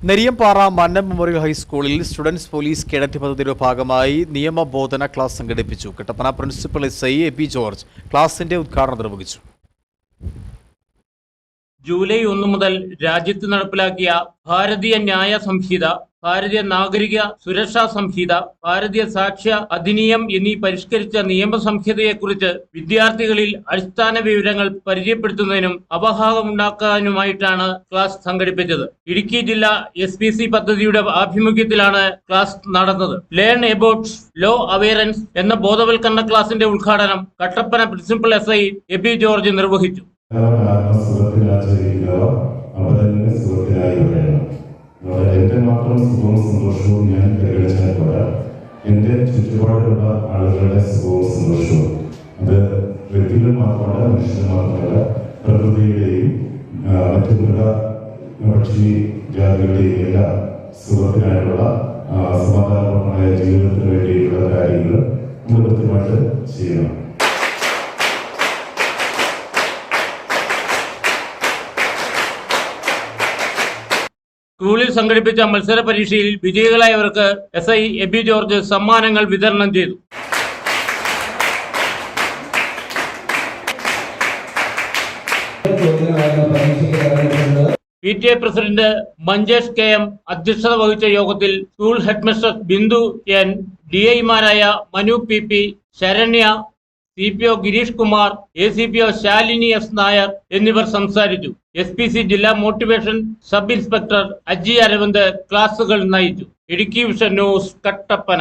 Neriyampara Mannam memorial ഹൈസ്കൂളിൽ students police cadet പദ്ധതിയുടെ ഭാഗമായി നിയമബോധന ക്ലാസ് സംഘടിപ്പിച്ചു. Kattappana principal S I A P George ക്ലാസിന്റെ ഉദ്ഘാടനം നിർവഹിച്ചു. ജൂലൈ ഒന്ന് മുതൽ രാജ്യത്ത് നടപ്പിലാക്കിയ ഭാരതീയ ന്യായ സംഹിത ഭാരതീയ നാഗരിക സുരക്ഷാ സംഹിത ഭാരതീയ സാക്ഷ്യ അധിനിയം എന്നീ പരിഷ്കരിച്ച നിയമ സംഹിതയെക്കുറിച്ച് വിദ്യാർത്ഥികളിൽ അടിസ്ഥാന വിവരങ്ങൾ പരിചയപ്പെടുത്തുന്നതിനും അപഹാവമുണ്ടാക്കാനുമായിട്ടാണ് ക്ലാസ് സംഘടിപ്പിച്ചത്. ഇടുക്കി ജില്ലാ എസ് പി സി പദ്ധതിയുടെ ആഭിമുഖ്യത്തിലാണ് ക്ലാസ് നടന്നത്. ലേൺ എബൌട്ട് ലോ അവയറൻസ് എന്ന ബോധവൽക്കരണ ക്ലാസിന്റെ ഉദ്ഘാടനം Kattappana principal S I A George നിർവഹിച്ചു. കാരണം മാത്രം സുഖവും സന്തോഷവും ഞാൻ പരിഗണിച്ചാൽ പോരാ. എന്റെ ചുറ്റുപാടുള്ള ആളുകളുടെ സുഖവും സന്തോഷവും. അത് വ്യക്തികൾ മാത്രമല്ല മനുഷ്യർ മാത്രമല്ല പ്രകൃതിയുടെയും മറ്റു മൃഗ പക്ഷി ജാതികളുടെയും എല്ലാ സുഖത്തിനായുള്ള സമാധാനപരമായ ജീവിതത്തിന് വേണ്ടിയിട്ടുള്ള കാര്യങ്ങൾ നമ്മൾ കൃത്യമായിട്ട് ചെയ്യണം. സ്കൂളിൽ സംഘടിപ്പിച്ച മത്സര പരീക്ഷയിൽ വിജയികളായവർക്ക് S I A B George സമ്മാനങ്ങൾ വിതരണം ചെയ്തു. P T A president Manjesh K M അധ്യക്ഷത വഹിച്ച യോഗത്തിൽ school headmistress Bindu N D ഐമാരായ Manu P P Saranya C P O Girish Kumar A C P O Shalini S Nair എന്നിവർ സംസാരിച്ചു. S P C ജില്ലാ motivation sub inspector Aji Aravind ക്ലാസുകൾ നയിച്ചു. Idukki vision news Kattappana.